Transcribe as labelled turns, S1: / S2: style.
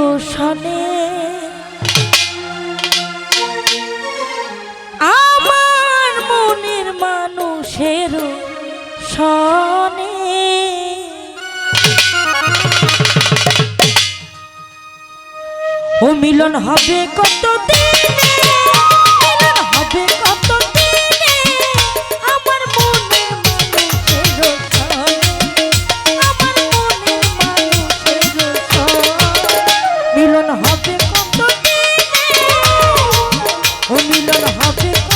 S1: শোষণে। আমার মনের মানুষের শনে ও মিলন হবে কত দিনে মিলন হবে